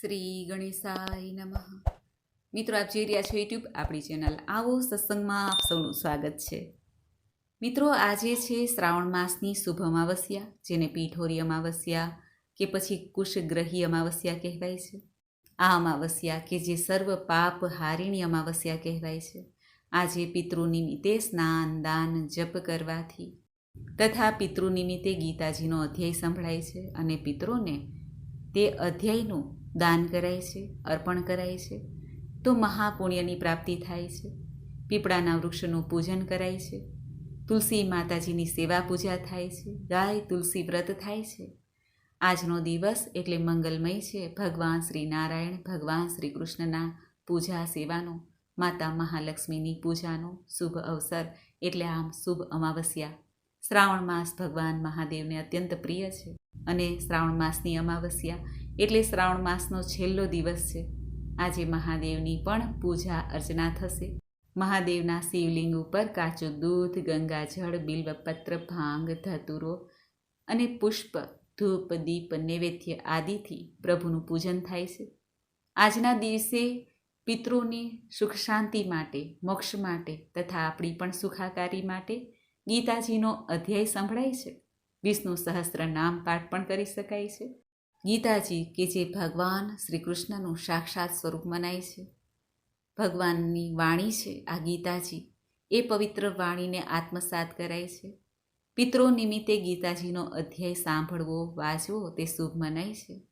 શ્રી ગણેશાય નમઃ. મિત્રો, આપ જોઈ રહ્યા છો યુટ્યુબ આપણી ચેનલ આવો સત્સંગમાં આપ સૌનું સ્વાગત છે. મિત્રો, આજે છે શ્રાવણ માસની શુભ અમાવસ્યા, જેને પીઠોરી અમાવસ્યા કે પછી કુશગ્રહી અમાવસ્યા કહેવાય છે. આ અમાવસ્યા કે જે સર્વ પાપ હારિણી અમાવસ્યા કહેવાય છે. આજે પિતૃ નિમિત્તે સ્નાન, દાન, જપ કરવાથી તથા પિતૃ નિમિત્તે ગીતાજીનો અધ્યાય સંભળાય છે અને પિતૃને તે અધ્યાયનું દાન કરાય છે, અર્પણ કરાય છે, તો મહાપુણ્યની પ્રાપ્તિ થાય છે. પીપળાના વૃક્ષનું પૂજન કરાય છે. તુલસી માતાજીની સેવા પૂજા થાય છે. ગાય, તુલસી વ્રત થાય છે. આજનો દિવસ એટલે મંગલમય છે. ભગવાન શ્રી નારાયણ, ભગવાન શ્રી કૃષ્ણના પૂજા સેવાનો, માતા મહાલક્ષ્મીની પૂજાનો શુભ અવસર એટલે આમ શુભ અમાવસ્યા. શ્રાવણ માસ ભગવાન મહાદેવને અત્યંત પ્રિય છે અને શ્રાવણ માસની અમાવસ્યા એટલે શ્રાવણ માસનો છેલ્લો દિવસ છે. આજે મહાદેવની પણ પૂજા અર્ચના થશે. મહાદેવના શિવલિંગ ઉપર કાચું દૂધ, ગંગાજળ, બિલ્વપત્ર, ભાંગ, ધતુરો અને પુષ્પ, ધૂપ, દીપ, નૈવેદ્ય આદિથી પ્રભુનું પૂજન થાય છે. આજના દિવસે પિતૃની સુખ શાંતિ માટે, મોક્ષ માટે તથા આપણી પણ સુખાકારી માટે ગીતાજીનો અધ્યાય સંભળાય છે. વિષ્ણુ સહસ્ત્ર નામ પાઠ પણ કરી શકાય છે. ગીતાજી કે જે ભગવાન શ્રી કૃષ્ણનું સાક્ષાત સ્વરૂપ મનાય છે. ભગવાનની વાણી છે આ ગીતાજી. એ પવિત્ર વાણીને આત્મસાત કરાય છે. પિત્રો નિમિત્તે ગીતાજીનો અધ્યાય સાંભળવો, વાંચવો તે શુભ મનાય છે.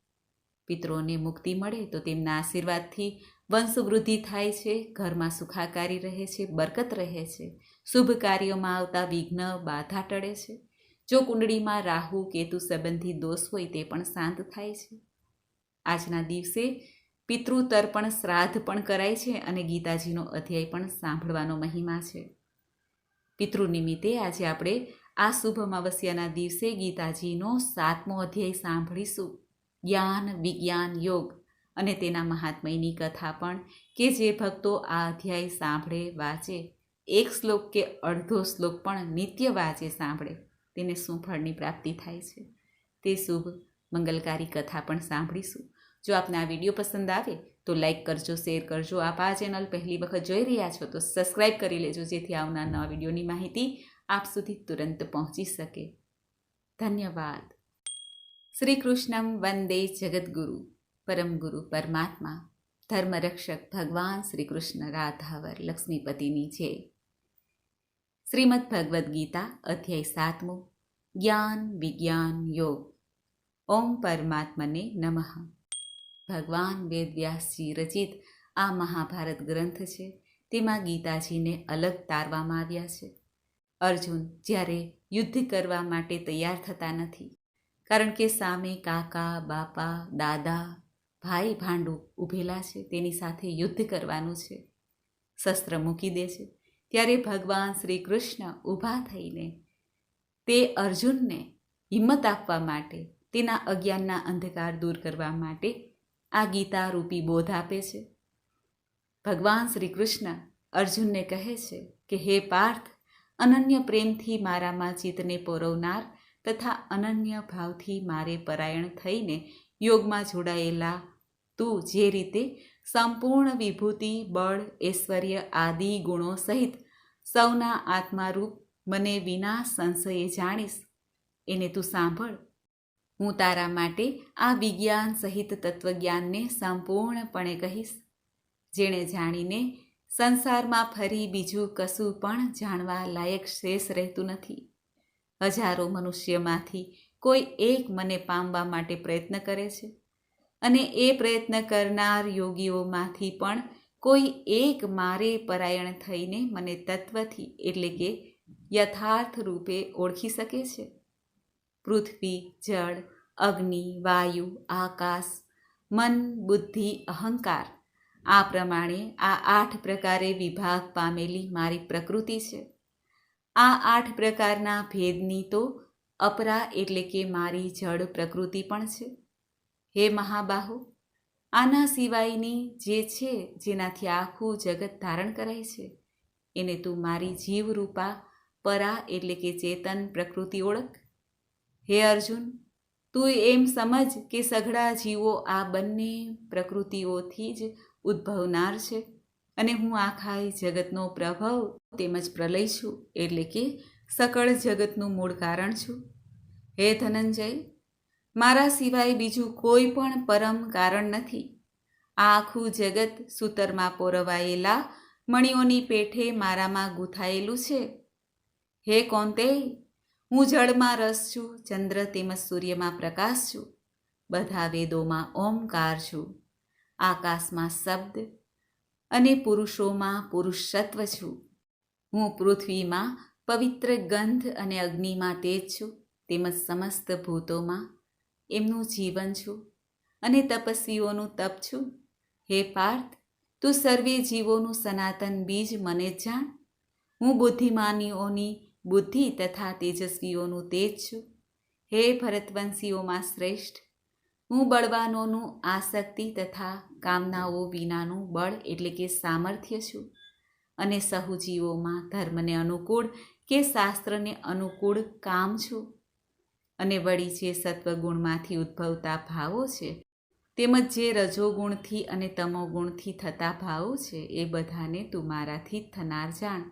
પિત્રોને મુક્તિ મળે તો તેમના આશીર્વાદથી વંશવૃદ્ધિ થાય છે, ઘરમાં સુખાકારી રહે છે, બરકત રહે છે, શુભ કાર્યોમાં આવતા વિઘ્ન બાધા ટળે છે. જો કુંડળીમાં રાહુ, કેતુ સંબંધી દોષ હોય તે પણ શાંત થાય છે. આજના દિવસે પિતૃ તર્પણ શ્રાદ્ધ પણ કરાય છે અને ગીતાજીનો અધ્યાય પણ સાંભળવાનો મહિમા છે. પિતૃ નિમિત્તે આજે આપણે આ શુભ અમાવસ્યાના દિવસે ગીતાજીનો સાતમો અધ્યાય સાંભળીશું. જ્ઞાન, વિજ્ઞાન, યોગ અને તેના મહાત્મયની કથા પણ કે જે ભક્તો આ અધ્યાય સાંભળે, વાંચે, એક શ્લોક કે અડધો શ્લોક પણ નિત્ય વાંચે, સાંભળે. તેને શું ફળની પ્રાપ્તિ થાય છે? તે શુભ, મંગલકારી કથા પણ સાંભળીશું. જો આપને આ વીડિયો પસંદ આવે, તો લાઈક કરજો, શેર કરજો. આપ આ ચેનલ પહેલી વખત જોઈ રહ્યા છો, તો સબસ્ક્રાઈબ કરી લેજો, જેથી આવનાર નવા વિડીયોની માહિતી આપ સુધી તુરંત પહોંચી શકે. ધન્યવાદ. શ્રી કૃષ્ણમ વંદે જગદગુરુ, પરમ ગુરુ પરમાત્મા. ધર્મરક્ષક ભગવાન શ્રી કૃષ્ણ રાધાવર, લક્ષ્મીપતિની છે શ્રીમદ ભગવદ્ ગીતા અધ્યાય સાતમું જ્ઞાન વિજ્ઞાન યોગ ઓમ પરમાત્મને નમઃ ભગવાન વેદવ્યાસજી રચિત આ મહાભારત ગ્રંથ છે, તેમાં ગીતાજીને અલગ તારવામાં આવ્યા છે। અર્જુન જ્યારે યુદ્ધ કરવા માટે તૈયાર થતા નથી, કારણ કે સામે કાકા, બાપા, દાદા ભાઈ ભાંડુ ઊભેલા છે, તેની સાથે યુદ્ધ કરવાનું છે, શસ્ત્ર મૂકી દે છે ત્યારે ભગવાન શ્રી કૃષ્ણ ઊભા થઈને તે અર્જુનને હિંમત આપવા માટે, તેના અજ્ઞાનના અંધકાર દૂર કરવા માટે આ ગીતા રૂપી બોધ આપે છે. ભગવાન શ્રી કૃષ્ણ અર્જુનને કહે છે કે, હે પાર્થ, અનન્ય પ્રેમથી મારામાં ચિત્તને પોરવનાર તથા અનન્ય ભાવથી મારે પરાયણ થઈને યોગમાં જોડાયેલા તું જે રીતે સંપૂર્ણ વિભૂતિ, બળ, ઐશ્વર્ય આદિ ગુણો સહિત સૌના આત્મારૂપ મને વિના સંશયે જાણીશ. એને તું સાંભળ. હું તારા માટે આ વિજ્ઞાન સહિત તત્વજ્ઞાનને સંપૂર્ણપણે કહીશ. જેણે જાણીને સંસારમાં ફરી બીજું કશું પણ જાણવા લાયક શેષ રહેતું નથી. હજારો મનુષ્યમાંથી કોઈ એક મને પામવા માટે પ્રયત્ન કરે છે. અને એ પ્રયત્ન કરનાર યોગીઓમાંથી પણ કોઈ એક મારે પરાયણ થઈને મને તત્વથી એટલે કે યથાર્થ રૂપે ઓળખી શકે છે. પૃથ્વી, જળ, અગ્નિ, વાયુ, આકાશ, મન, બુદ્ધિ, અહંકાર, આ પ્રમાણે આ આઠ પ્રકારે વિભાગ પામેલી મારી પ્રકૃતિ છે. આ આઠ પ્રકારના ભેદની તો અપરા એટલે કે મારી જળ પ્રકૃતિ પણ છે. હે મહાબાહુ, આના સિવાયની જે છે જેનાથી આખું જગત ધારણ કરાય છે, એને તું મારી જીવરૂપા, પરા એટલે કે ચેતન પ્રકૃતિ ઓળખ. હે અર્જુન, તું એમ સમજ કે સઘળા જીવો આ બંને પ્રકૃતિઓથી જ ઉદ્ભવનાર છે અને હું આખા જગતનો પ્રભાવ તેમજ પ્રલય છું એટલે કે સકળ જગતનું મૂળ કારણ છું. હે ધનંજય મારા સિવાય બીજું કોઈ પણ પરમ કારણ નથી. આખું જગત સૂતરમાં પોરવાયેલા મણીઓની પેઠે મારામાં ગૂંથાયેલું છે. હે કોંતે, હું જળમાં રસ છું, ચંદ્ર તેમજ સૂર્યમાં પ્રકાશ છું. બધા વેદોમાં ઓમકાર છું. આકાશમાં શબ્દ અને પુરુષોમાં પુરુષત્વ છું. હું પૃથ્વીમાં પવિત્ર ગંધ અને અગ્નિમાં તેજ છું, તેમજ સમસ્ત ભૂતોમાં એમનું જીવન છું અને તપસ્વીઓનું તપ છું. હે પાર્થ, તું સર્વે જીવોનું સનાતન બીજ મને જ જાણ. હું બુદ્ધિમાનીઓની બુદ્ધિ તથા તેજસ્વીઓનું તેજ છું. હે ભરતવંશીઓમાં શ્રેષ્ઠ, હું બળવાનોનું આસક્તિ તથા કામનાઓ વિનાનું બળ એટલે કે સામર્થ્ય છું. અને સહુજીવોમાં ધર્મને અનુકૂળ કે શાસ્ત્રને અનુકૂળ કામ છું. અને વળી જે સત્વગુણમાંથી ઉદ્ભવતા ભાવો છે, તેમજ જે રજોગુણથી અને તમોગુણથી થતા ભાવો છે, એ બધાને તું મારાથી જ થનાર જાણ.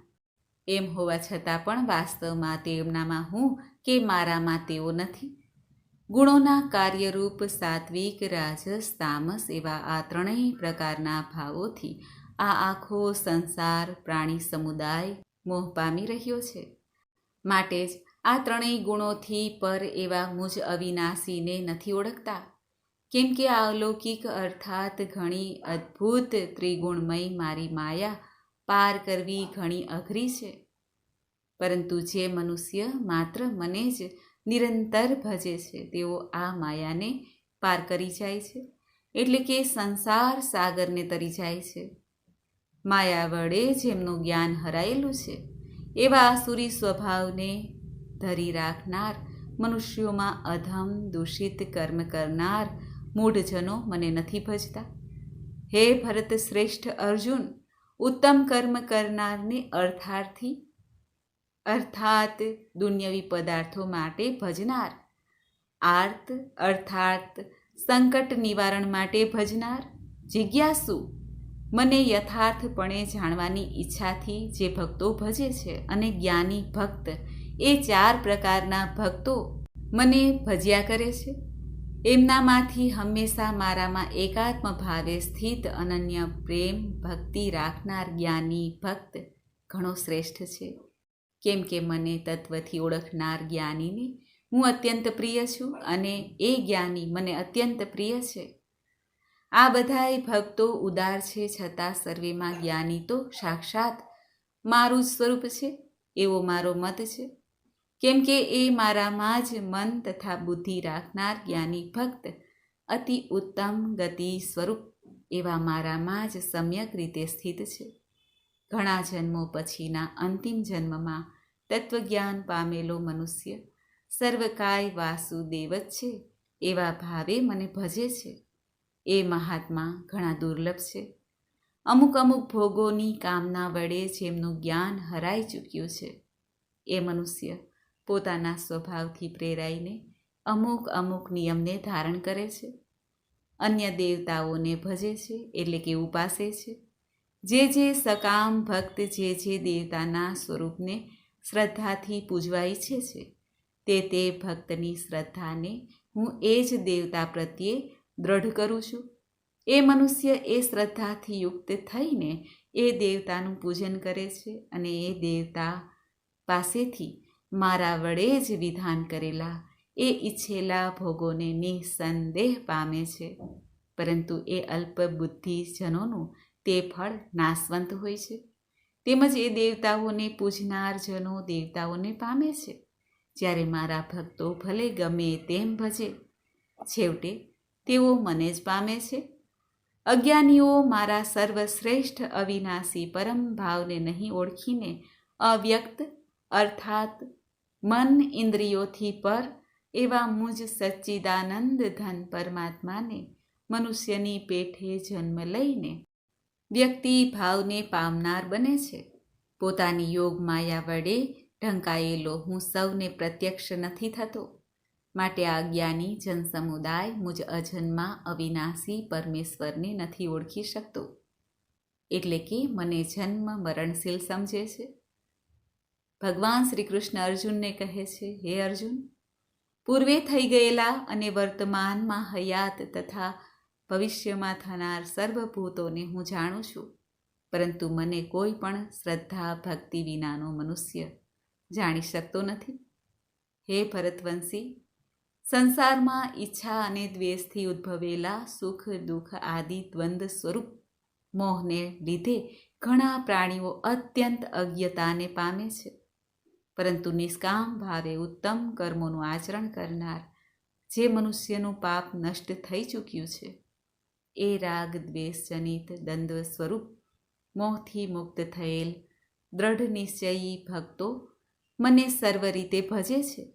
એમ હોવા છતાં પણ વાસ્તવમાં તેમનામાં હું કે મારામાં તેઓ નથી. ગુણોના કાર્યરૂપ સાત્વિક, રાજસ, તામસ એવા આ ત્રણેય પ્રકારના ભાવોથી આ આખો સંસાર, પ્રાણી, સમુદાય મોહ પામી રહ્યો છે. માટે જ આ ત્રણેય ગુણોથી પર એવા મુજ અવિનાશીને નથી ઓળખતા. કેમ કે આ અલૌકિક અર્થાત ઘણી અદ્ભુત ત્રિગુણમય મારી માયા પાર કરવી ઘણી અઘરી છે. પરંતુ જે મનુષ્ય માત્ર મને જ નિરંતર ભજે છે, તેઓ આ માયાને પાર કરી જાય છે, એટલે કે સંસાર સાગરને તરી જાય છે. માયા વડે જેમનું જ્ઞાન હરાયેલું છે, એવા આસુરી સ્વભાવને ધરી રાખનાર, મનુષ્યોમાં અધમ દૂષિત કર્મ કરનાર મૂઢજનો મને નથી ભજતા. હે ભરત શ્રેષ્ઠ અર્જુન, ઉત્તમ કર્મ કરનારને અર્થાર્થી, અર્થાત દુન્યવી પદાર્થો માટે ભજનાર, આર્ત અર્થાત સંકટ નિવારણ માટે ભજનાર, જિજ્ઞાસુ મને યથાર્થપણે જાણવાની ઈચ્છાથી જે ભક્તો ભજે છે અને જ્ઞાની ભક્ત એ ચાર પ્રકારના ભક્તો મને ભજ્યા કરે છે. એમનામાંથી હંમેશા મારામાં એકાત્મ ભાવે સ્થિત અનન્ય પ્રેમ, ભક્તિ રાખનાર જ્ઞાની ભક્ત ઘણો શ્રેષ્ઠ છે. કેમ કે મને તત્વથી ઓળખનાર જ્ઞાનીને હું અત્યંત પ્રિય છું અને એ જ્ઞાની મને અત્યંત પ્રિય છે. આ બધાય ભક્તો ઉદાર છે છતાં સર્વેમાં જ્ઞાની તો સાક્ષાત મારું જ સ્વરૂપ છે, એવો મારો મત છે. કેમ કે એ મારામાં જ મન તથા બુદ્ધિ રાખનાર જ્ઞાની ભક્ત અતિ ઉત્તમ ગતિ સ્વરૂપ એવા મારામાં જ સમ્યક રીતે સ્થિત છે. ઘણા જન્મો પછીના અંતિમ જન્મમાં તત્વજ્ઞાન પામેલો મનુષ્ય સર્વકાય વાસુદેવ જ છે એવા ભાવે મને ભજે છે. એ મહાત્મા ઘણા દુર્લભ છે. અમુક અમુક ભોગોની કામના વડે જેમનું જ્ઞાન હરાઈ ચૂક્યું છે. એ મનુષ્ય પોતાના સ્વભાવથી પ્રેરાઈને અમુક અમુક નિયમને ધારણ કરે છે. અન્ય દેવતાઓને ભજે છે એટલે કે ઉપાસે છે. જે જે સકામ ભક્ત જે જે દેવતાના સ્વરૂપને શ્રદ્ધાથી પૂજવા ઈચ્છે છે, તે તે ભક્તની શ્રદ્ધાને હું એ જ દેવતા પ્રત્યે દ્રઢ કરું છું. એ મનુષ્ય એ શ્રદ્ધાથી યુક્ત થઈને એ દેવતાનું પૂજન કરે છે અને એ દેવતા પાસેથી મારા વડે જ વિધાન કરેલા એ ઈચ્છેલા ભોગોને નિસંદેહ પામે છે. પરંતુ એ અલ્પ બુદ્ધિજનોનું તે ફળ નાશવંત હોય છે. તેમજ એ દેવતાઓને પૂજનાર જનો દેવતાઓને પામે છે. જ્યારે મારા ભક્તો ભલે ગમે તેમ ભજે, છેવટે તેઓ મને જ પામે છે. અજ્ઞાનીઓ મારા સર્વશ્રેષ્ઠ અવિનાશી પરમ ભાવને નહીં ઓળખીને અવ્યક્ત અર્થાત, મન ઇન્દ્રિયોથી પર એવા મુજ સચ્ચિદાનંદ ધન પરમાત્માને મનુષ્યની પેઠે જન્મ લઈને વ્યક્તિ ભાવને પામનાર બને છે. પોતાની યોગ માયા વડે ઢંકાયેલો હું સૌને પ્રત્યક્ષ નથી થતો. માટે આ જ્ઞાની જનસમુદાય મુજ અજન્મા અવિનાશી પરમેશ્વરને નથી ઓળખી શકતો. એટલે કે મને જન્મ મરણશીલ સમજે છે. ભગવાન શ્રી કૃષ્ણ અર્જુનને કહે છે, હે અર્જુન, પૂર્વે થઈ ગયેલા અને વર્તમાનમાં હયાત તથા ભવિષ્યમાં થનાર સર્વભૂતોને હું જાણું છું, પરંતુ મને કોઈ પણ શ્રદ્ધા, ભક્તિ વિનાનો મનુષ્ય જાણી શકતો નથી. હે ભરતવંશી, સંસારમાં ઈચ્છા અને દ્વેષથી ઉદ્ભવેલા સુખ, દુઃખ આદિ દ્વંદ્વ સ્વરૂપ મોહને લીધે ઘણા પ્રાણીઓ અત્યંત અજ્ઞતાને પામે છે. પરંતુ નિષ્કામ ભાવે ઉત્તમ કર્મોનું આચરણ કરનાર જે મનુષ્યનું પાપ નષ્ટ થઈ ચૂક્યું છે, એ રાગ દ્વેષજનિત દ્વંદ્વ સ્વરૂપ મોહથી મુક્ત થયેલ દ્રઢ નિશ્ચયી ભક્તો મને સર્વ રીતે ભજે છે.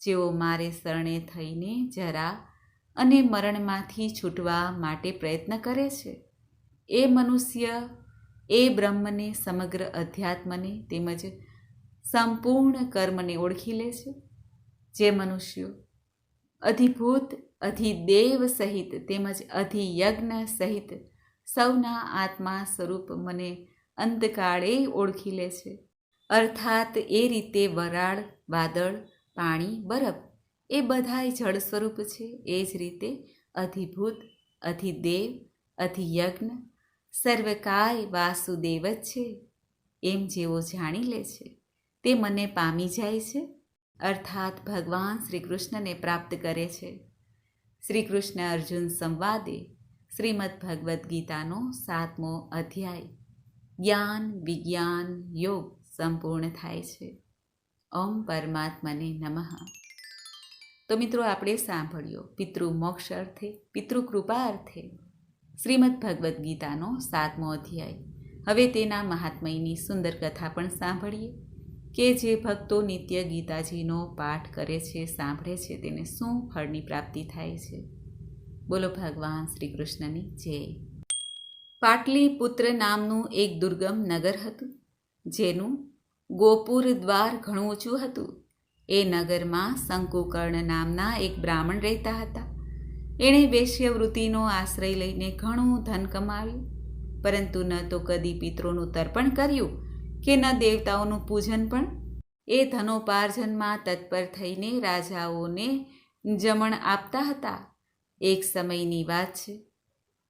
જેઓ મારે શરણે થઈને જરા અને મરણમાંથી છૂટવા માટે પ્રયત્ન કરે છે. એ મનુષ્ય, એ બ્રહ્મને સમગ્ર અધ્યાત્મને તેમજ સંપૂર્ણ કર્મને ઓળખી લે છે. જે મનુષ્યો અધિભૂત, અધિદેવ સહિત તેમજ અધિયજ્ઞ સહિત સૌના આત્મા સ્વરૂપ મને અંતકાળે ઓળખી લે છે. અર્થાત એ રીતે વરાળ, વાદળ, પાણી, બરફ એ બધાય જળ સ્વરૂપ છે. એ જ રીતે અધિભૂત, અધિદેવ, અધિયજ્ઞ સર્વકાય વાસુદેવ જ છે. એમ જેઓ જાણી લે છે. તે મને પામી જાય છે, અર્થાત ભગવાન શ્રી કૃષ્ણને પ્રાપ્ત કરે છે. શ્રી કૃષ્ણ અર્જુન સંવાદે શ્રીમદ ભગવદ્ ગીતાનો સાતમો અધ્યાય, જ્ઞાન વિજ્ઞાન યોગ સંપૂર્ણ થાય છે. ઓમ પરમાત્મને નમઃ. તો મિત્રો, આપણે સાંભળ્યો પિતૃ મોક્ષ અર્થે, પિતૃ કૃપા અર્થે શ્રીમદ ભગવદ્ ગીતાનો સાતમો અધ્યાય. હવે તેના મહાત્મયની સુંદર કથા પણ સાંભળીએ. કે જે ભક્તો નિત્ય ગીતાજીનો પાઠ કરે છે, સાંભળે છે, તેને શું ફળની પ્રાપ્તિ થાય છે? બોલો ભગવાન શ્રી કૃષ્ણની જય. પાટલીપુત્ર નામનું એક દુર્ગમ નગર હતું, જેનું ગોપુર દ્વાર ઘણું ઊંચું હતું. એ નગરમાં શંકુકર્ણ નામના એક બ્રાહ્મણ રહેતા હતા. એણે વેશ્યવૃત્તિનો આશ્રય લઈને ઘણું ધન કમાવ્યું, પરંતુ ન તો કદી પિત્રોનું તર્પણ કર્યું કે ન દેવતાઓનું પૂજન પણ? એ ધનોપાર્જનમાં તત્પર થઈને રાજાઓને જમણ આપતા હતા. એક સમયની વાત છે.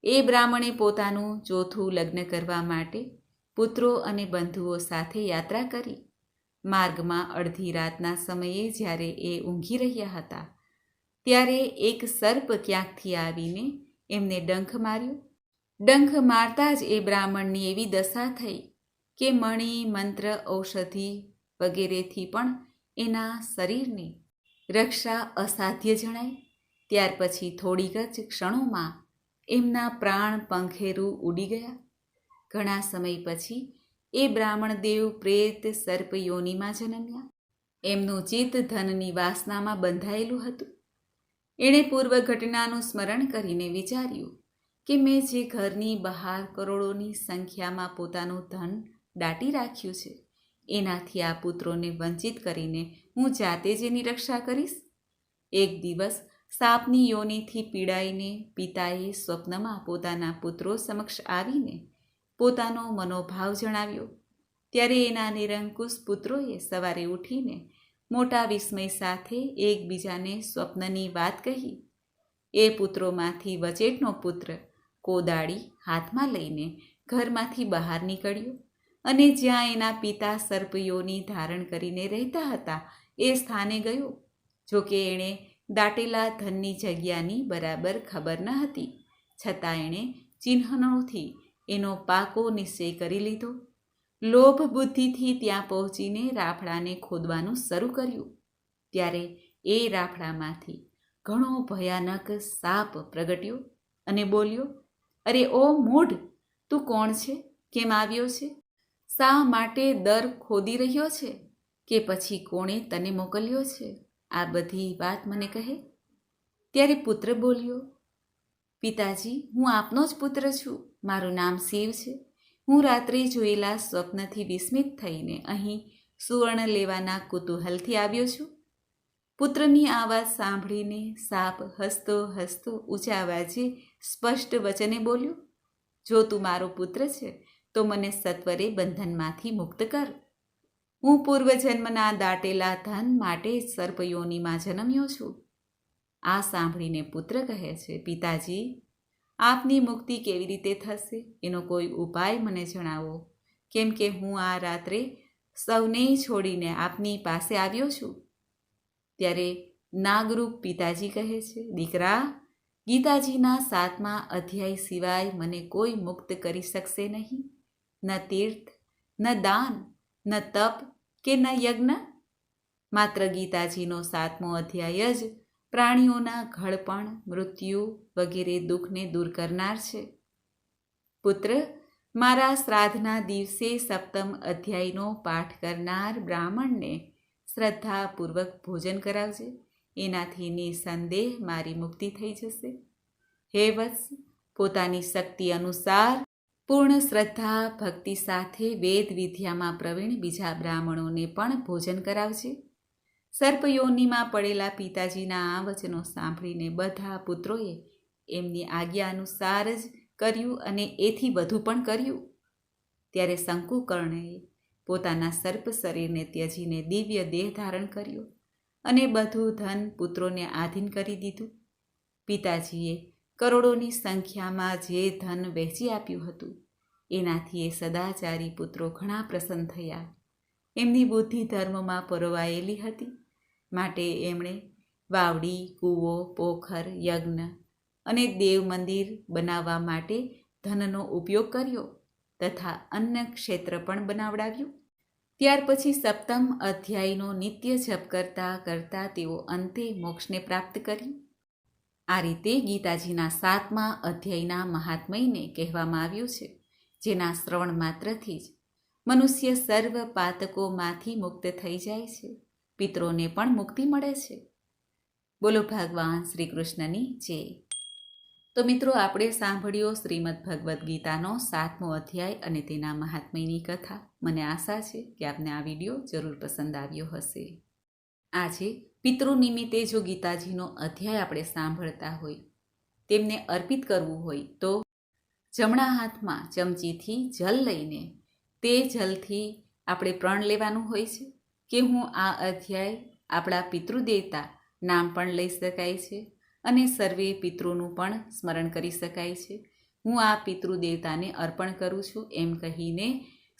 એ બ્રાહ્મણે પોતાનું ચોથું લગ્ન કરવા માટે પુત્રો અને બંધુઓ સાથે યાત્રા કરી. માર્ગમાં અડધી રાતના સમયે જ્યારે એ ઊંઘી રહ્યા હતા, ત્યારે એક સર્પ ક્યાંકથી આવીને એમને ડંખ માર્યો. ડંખ મારતા જ એ બ્રાહ્મણની એવી દશા થઈ કે મણી, મંત્ર, ઔષધિ વગેરેથી પણ એના શરીરની રક્ષા અસાધ્ય જણાય. ત્યાર પછી થોડીક જ ક્ષણોમાં એમના પ્રાણ પંખેરું ઉડી ગયા. ઘણા સમય પછી એ બ્રાહ્મણ દેવ પ્રેત સર્પ યોનિમાં જન્મ્યા. એમનું ચિત્ત ધનની વાસનામાં બંધાયેલું હતું. એણે પૂર્વ ઘટનાનું સ્મરણ કરીને વિચાર્યું કે મેં જે ઘરની બહાર કરોડોની સંખ્યામાં પોતાનું ધન દાટી રાખ્યું છે. એનાથી આ પુત્રોને વંચિત કરીને હું જાતે જ એની રક્ષા કરીશ? એક દિવસ સાપની યોનીથી પીડાઈને પિતાએ સ્વપ્નમાં પોતાના પુત્રો સમક્ષ આવીને પોતાનો મનોભાવ જણાવ્યો. ત્યારે એના નિરંકુશ પુત્રોએ સવારે ઉઠીને મોટા વિસ્મય સાથે એકબીજાને સ્વપ્નની વાત કહી. એ પુત્રોમાંથી વચેટનો પુત્ર કોદાળી હાથમાં લઈને ઘરમાંથી બહાર નીકળ્યો. અને જ્યાં એના પિતા સર્પયોની ધારણ કરીને રહેતા હતા, એ સ્થાને ગયો. જોકે એણે દાટેલા ધનની જગ્યાની બરાબર ખબર ન હતી. છતાં એણે ચિહ્નોથી એનો પાકો નિશ્ચય કરી લીધો. લોભ બુદ્ધિથી ત્યાં પહોંચીને રાફડાને ખોદવાનું શરૂ કર્યું. ત્યારે એ રાફડામાંથી ઘણો ભયાનક સાપ પ્રગટ્યો અને બોલ્યો, અરે ઓ મૂઢ, તું કોણ છે? કેમ આવ્યો છે? શા માટે દર ખોદી રહ્યો છે? કે પછી કોણે તને મોકલ્યો છે? આ બધી વાત મને કહે. ત્યારે પુત્ર બોલ્યો, પિતાજી, હું આપનો જ પુત્ર છું. મારું નામ શિવ છે. હું રાત્રે જોયેલા સ્વપ્નથી વિસ્મિત થઈને અહીં સુવર્ણ લેવાના કુતૂહલથી આવ્યો છું. પુત્રની આ વાત સાંભળીને સાપ હસતો હસતો ઊંચા અવાજે સ્પષ્ટ વચને બોલ્યો, જો તું મારો પુત્ર છે તો મને સત્વરે બંધનમાંથી મુક્ત કર. હું પૂર્વજન્મના દાટેલા ધન માટે સર્પયોનીમાં જન્મ્યો છું. આ સાંભળીને પુત્ર કહે છે, પિતાજી, આપની મુક્તિ કેવી રીતે થશે? એનો કોઈ ઉપાય મને જણાવો. કેમ કે હું આ રાત્રે સૌને છોડીને આપની પાસે આવ્યો છું. ત્યારે નાગરૂપ પિતાજી કહે છે, દીકરા, ગીતાજીના સાતમા અધ્યાય સિવાય મને કોઈ મુક્ત કરી શકશે નહીં. ન તીર્થ ન દાન ન તપ કે ન યજ્ઞ? માત્ર ગીતાજીનો સાતમો અધ્યાય જ પ્રાણીઓના ઘડપણ, મૃત્યુ વગેરે દુઃખને દૂર કરનાર છે. પુત્ર, મારા શ્રાદ્ધના દિવસે સપ્તમ અધ્યાયનો પાઠ કરનાર બ્રાહ્મણને શ્રદ્ધાપૂર્વક ભોજન કરાવજે. એનાથી નિસંદેહ મારી મુક્તિ થઈ જશે. હે વત્સ, પોતાની શક્તિ અનુસાર પૂર્ણ શ્રદ્ધા, ભક્તિ સાથે વેદ વિદ્યામાં પ્રવીણ બીજા બ્રાહ્મણોને પણ ભોજન કરાવજે. સર્પયોનીમાં પડેલા પિતાજીના આ વચનો સાંભળીને બધા પુત્રોએ એમની આજ્ઞા અનુસાર જ કર્યું અને એથી વધુ પણ કર્યું. ત્યારે શંકુકર્ણએ પોતાના સર્પ શરીરને ત્યજીને દિવ્ય દેહ ધારણ કર્યો અને બધું ધન પુત્રોને આધીન કરી દીધું. પિતાજીએ કરોડોની સંખ્યામાં જે ધન વહેંચી આપ્યું હતું, એનાથી એ સદાચારી પુત્રો ઘણા પ્રસન્ન થયા. એમની બુદ્ધિ ધર્મમાં પરોવાયેલી હતી. માટે એમણે વાવડી, કૂવો, પોખર, યજ્ઞ અને દેવ મંદિર બનાવવા માટે ધનનો ઉપયોગ કર્યો તથા અન્ય ક્ષેત્ર પણ બનાવડાવ્યું. ત્યાર પછી સપ્તમ અધ્યાયનો નિત્ય જપ કરતા કરતા તેઓ અંતે મોક્ષને પ્રાપ્ત કર્યું. આ રીતે ગીતાજીના સાતમા અધ્યાયના મહાત્મયને કહેવામાં આવ્યું છે, જેના શ્રવણ માત્રથી જ મનુષ્ય સર્વ પાતકોમાંથી મુક્ત થઈ જાય છે, પિતરોને પણ મુક્તિ મળે છે. બોલો ભગવાન શ્રી કૃષ્ણની જય. તો મિત્રો, આપણે સાંભળ્યો શ્રીમદ ભગવદ્ ગીતાનો સાતમો અધ્યાય અને તેના મહાત્મયની કથા. મને આશા છે કે આપને આ વીડિયો જરૂર પસંદ આવ્યો હશે. આજે પિતૃ નિમિત્તે જો ગીતાજીનો અધ્યાય આપણે સાંભળતા હોય, તેમને અર્પિત કરવું હોય, તો જમણા હાથમાં ચમચીથી જલ લઈને તે જલથી આપણે પ્રણ લેવાનું હોય છે કે હું આ અધ્યાય આપણા પિતૃદેવતા નામ પણ લઈ શકાય છે અને સર્વે પિતૃનું પણ સ્મરણ કરી શકાય છે. હું આ પિતૃદેવતાને અર્પણ કરું છું એમ કહીને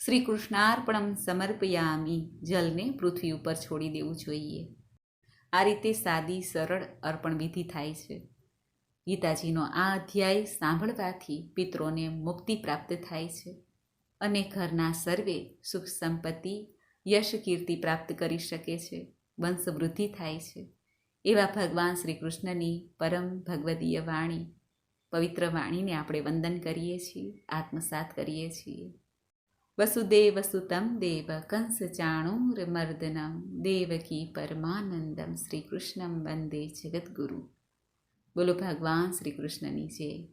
શ્રી કૃષ્ણાર્પણમ સમર્પયામી જલને પૃથ્વી ઉપર છોડી દેવું જોઈએ. આ રીતે સાદી, સરળ અર્પણ વિધિ થાય છે. ગીતાજીનો આ અધ્યાય સાંભળવાથી પિત્રોને મુક્તિ પ્રાપ્ત થાય છે અને ઘરના સર્વે સુખ સંપત્તિ, યશ કીર્તિ પ્રાપ્ત કરી શકે છે વંશવૃદ્ધિ થાય છે. એવા ભગવાન શ્રી કૃષ્ણની પરમ ભગવદીય વાણી, પવિત્ર વાણીને આપણે વંદન કરીએ છીએ, આત્મસાત કરીએ છીએ. વસુદેવ વસુતમ દેવ કંસ ચાણુર મર્દનમ દેવકી પરમાનંદમ શ્રી કૃષ્ણમ વંદે જગદગુરુ બોલો ભગવાન શ્રી કૃષ્ણની જય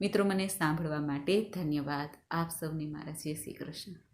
મિત્રો મને સાંભળવા માટે ધન્યવાદ. આપ સૌને મારા જય શ્રી કૃષ્ણ.